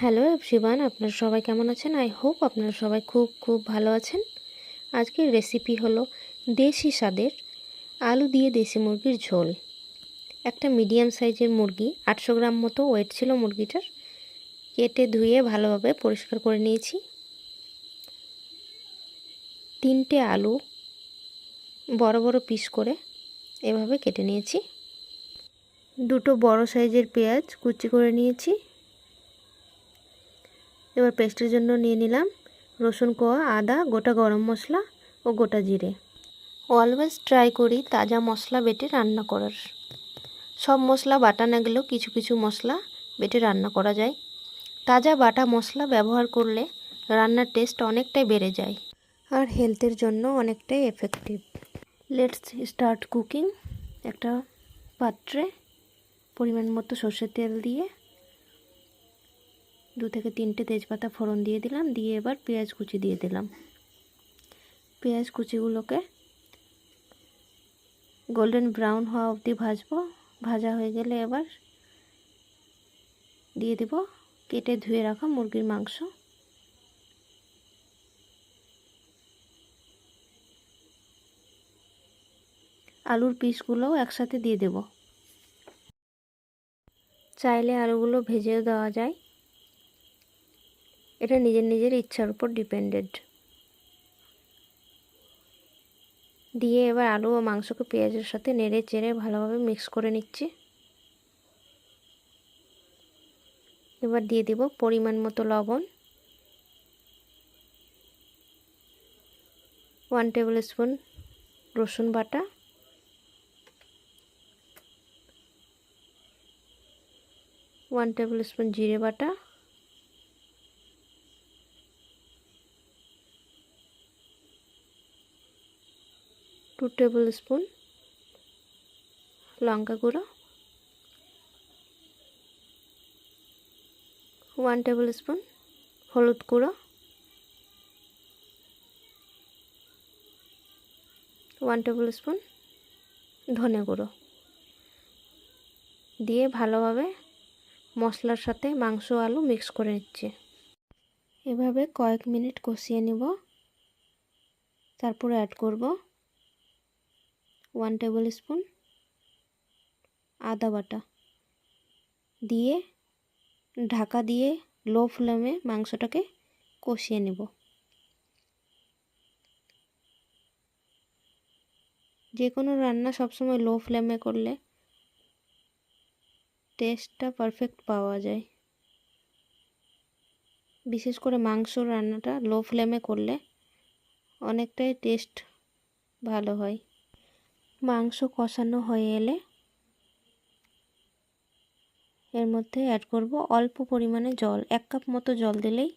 Hello everyone আপনারা সবাই কেমন আছেন? আই হোপ আপনারা সবাই খুব খুব ভালো আছেন। আজকের রেসিপি হলো দেশি স্বাদের আলু দিয়ে দেশি মুরগির ঝোল। একটা মিডিয়াম সাইজের মুরগি, আটশো গ্রাম মতো ওয়েট ছিল মুরগিটার, কেটে ধুয়ে ভালোভাবে পরিষ্কার করে নিয়েছি। তিনটে আলু বড় বড় পিস করে এভাবে কেটে নিয়েছি। দুটো বড় সাইজের পেঁয়াজ কুচি করে নিয়েছি। এবার পেস্টের জন্য নিয়ে নিলাম রসুন কোয়া, আদা, গোটা গরম মশলা ও গোটা জিরে। অলওয়েজ ট্রাই করি তাজা মশলা বেটে রান্না করার। সব মশলা বাটা না গেলেও কিছু কিছু মশলা বেটে রান্না করা যায়। তাজা বাটা মশলা ব্যবহার করলে রান্নার টেস্ট অনেকটাই বেড়ে যায় আর হেলথের জন্য অনেকটাই এফেক্টিভ লেটস স্টার্ট কুকিং একটা পাত্রে পরিমাণ মতো সর্ষের তেল দিয়ে দু থেকে তিনটে তেজপাতা ফোড়ন দিয়ে দিলাম, দিয়ে এবার পেঁয়াজ কুচি দিয়ে দিলাম। পেঁয়াজ কুচিগুলোকে গোল্ডেন ব্রাউন হওয়া অবধি ভাজবো। ভাজা হয়ে গেলে এবার দিয়ে দেব কেটে ধুয়ে রাখা মুরগির মাংস। আলুর পিসগুলোও একসাথে দিয়ে দেব। চাইলে আলুগুলো ভেজেও দেওয়া যায়। এটা নিজের নিজের ইচ্ছার উপর ডিপেন্ডেড দিয়ে এবার আলু ও মাংসকে পেঁয়াজের সাথে নেড়ে চেড়ে ভালোভাবে মিক্স করে নিচ্ছি। এবার দিয়ে দেব পরিমাণ মতো লবণ। ওয়ান টেবিল স্পুন রসুন বাটা। ওয়ান টেবিল স্পুন জিরে বাটা। টু টেবিল স্পুন লঙ্কা গুঁড়ো ওয়ান টেবিল স্পুন হলুদ গুঁড়ো ওয়ান টেবিল স্পুন ধনে গুঁড়ো। দিয়ে ভালোভাবে মশলার সাথে মাংস আলু মিক্স করে নিচ্ছি। এভাবে কয়েক মিনিট কষিয়ে নিব। তারপরে অ্যাড করব। ওয়ান টেবিল স্পুন আদা বাটা দিয়ে, ঢাকা দিয়ে লো ফ্লেমে মাংসটাকে কষিয়ে নেব। যে কোনো রান্না সবসময় লো ফ্লেমে করলে টেস্টটা পারফেক্ট পাওয়া যায়। বিশেষ করে মাংস রান্নাটা লো ফ্লেমে করলে অনেকটাই টেস্ট ভালো হয়। মাংস কষানো হয়ে এলে এর মধ্যে অ্যাড করব অল্প পরিমাণে জল, এক কাপ মতো জল দিলেই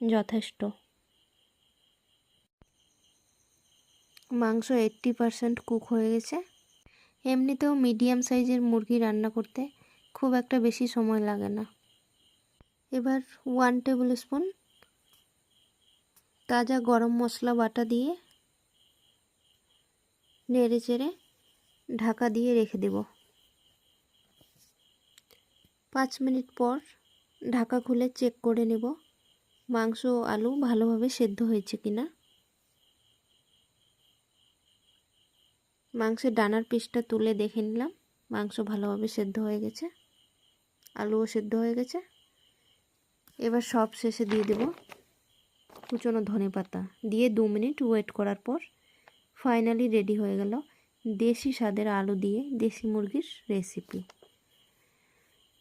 যথেষ্ট। মাংস এইট্টি পারসেন্ট কুক হয়ে গেছে। এমনিতেও মিডিয়াম সাইজের মুরগি রান্না করতে খুব একটা বেশি সময় লাগে না। এবার ওয়ান টেবিল স্পুন তাজা গরম মশলা বাটা দিয়ে নেড়ে চেড়ে ঢাকা দিয়ে রেখে দেব। পাঁচ মিনিট পর ঢাকা খুলে চেক করে নেব মাংস ও আলু ভালোভাবে সেদ্ধ হয়েছে কিনা। মাংসের ডানার পিসটা তুলে দেখে নিলাম, মাংস ভালোভাবে সেদ্ধ হয়ে গেছে, আলুও সেদ্ধ হয়ে গেছে। এবার সব শেষে দিয়ে দেব কুচনো ধনে পাতা দিয়ে দু মিনিট ওয়েট করার পর ফাইনালি রেডি হয়ে গেল দেশি স্বাদের আলু দিয়ে দেশি মুরগির recipe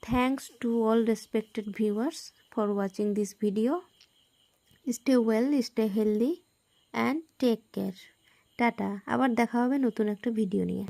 thanks to all respected viewers for watching this video stay well stay healthy and take care tata আবার দেখা হবে নতুন একটা ভিডিও নিয়ে।